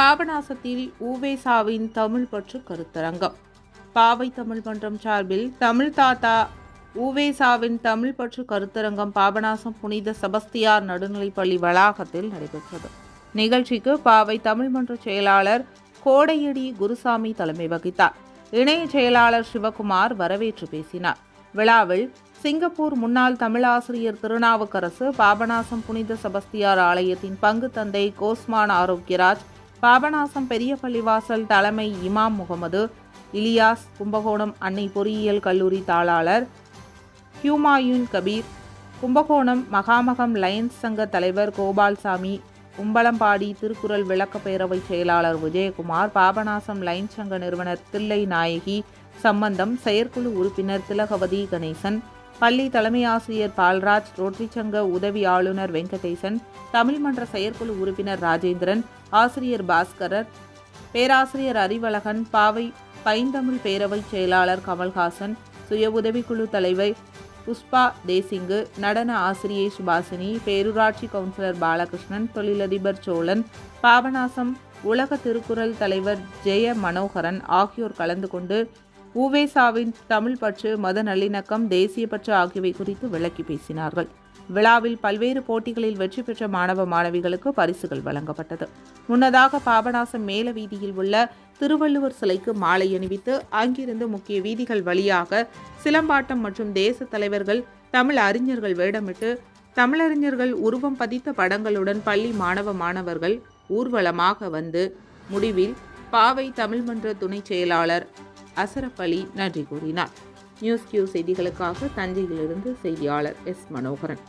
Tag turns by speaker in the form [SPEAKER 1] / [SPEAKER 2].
[SPEAKER 1] பாபநாசத்தில் ஊவேசாவின் தமிழ் பற்று கருத்தரங்கம். பாவை தமிழ் மன்றம் சார்பில் தமிழ் தாத்தா ஊவேசாவின் தமிழ் பற்று கருத்தரங்கம் பாபநாசம் புனித செபஸ்தியார் நடுநிலைப்பள்ளி வளாகத்தில் நடைபெற்றது. நிகழ்ச்சிக்கு பாவை தமிழ் மன்ற செயலாளர் கோடையடி குருசாமி தலைமை வகித்தார். இணைய செயலாளர் சிவகுமார் வரவேற்று பேசினார். விழாவில் சிங்கப்பூர் முன்னாள் தமிழாசிரியர் திருநாவுக்கரசு பாபநாசம் புனித செபஸ்தியார் ஆலயத்தின் பங்கு தந்தை கோஸ்மான் ஆரோக்கியராஜ் பாபநாசம் பெரிய பள்ளிவாசல் தலைமை இமாம் முகமது இலியாஸ் கும்பகோணம் அன்னை பொறியியல் கல்லூரி தாளாளர் ஹியூமாயூன் கபீர் கும்பகோணம் மகாமகம் லயன்ஸ் சங்க தலைவர் கோபால்சாமி கும்பலம்பாடி திருக்குறள் விளக்க பேரவை செயலாளர் விஜயகுமார் பாபநாசம் லயன்ஸ் சங்க நிறுவனர் தில்லை நாயகி சம்பந்தம் செயற்குழு உறுப்பினர் திலகவதி கணேசன் பள்ளி தலைமை ஆசிரியர் பால்ராஜ் ரோட்டரி சங்க உதவி ஆளுநர் வெங்கடேசன் தமிழ் மன்ற செயற்குழு உறுப்பினர் ராஜேந்திரன் ஆசிரியர் பாஸ்கரர் பேராசிரியர் அறிவழகன் பாவை பைந்தமிழ் பேரவை செயலாளர் கமல்ஹாசன் சுய உதவிக்குழு தலைவர் புஷ்பா தேசிங்கு நடன ஆசிரியை சுபாசினி பேரூராட்சி கவுன்சிலர் பாலகிருஷ்ணன் தொழிலதிபர் சோழன் பாபநாசம் உலக திருக்குறள் தலைவர் ஜெய மனோகரன் ஆகியோர் கலந்து கொண்டு உவேசாவின் தமிழ் பற்று மத நல்லிணக்கம் தேசிய பற்று ஆகியவை குறித்து விளக்கி பேசினார்கள். விழாவில் பல்வேறு போட்டிகளில் வெற்றி பெற்ற மாணவ மாணவிகளுக்கு பரிசுகள் வழங்கப்பட்டது. முன்னதாக பாபநாசம் மேல வீதியில் உள்ள திருவள்ளுவர் சிலைக்கு மாலை அணிவித்து அங்கிருந்து முக்கிய வீதிகள் வழியாக சிலம்பாட்டம் மற்றும் தேச தலைவர்கள் தமிழ் அறிஞர்கள் வேடமிட்டு தமிழறிஞர்கள் உருவம் பதித்த படங்களுடன் பள்ளி மாணவ மாணவர்கள் ஊர்வலமாக வந்து முடிவில் பாவை தமிழ்மன்ற துணைச் துணை செயலாளர் அசரப் அலி நன்றி கூறினார். நியூஸ் கியூ செய்திகளுக்காக தஞ்சையிலிருந்து செய்தியாளர் எஸ் மனோகரன்.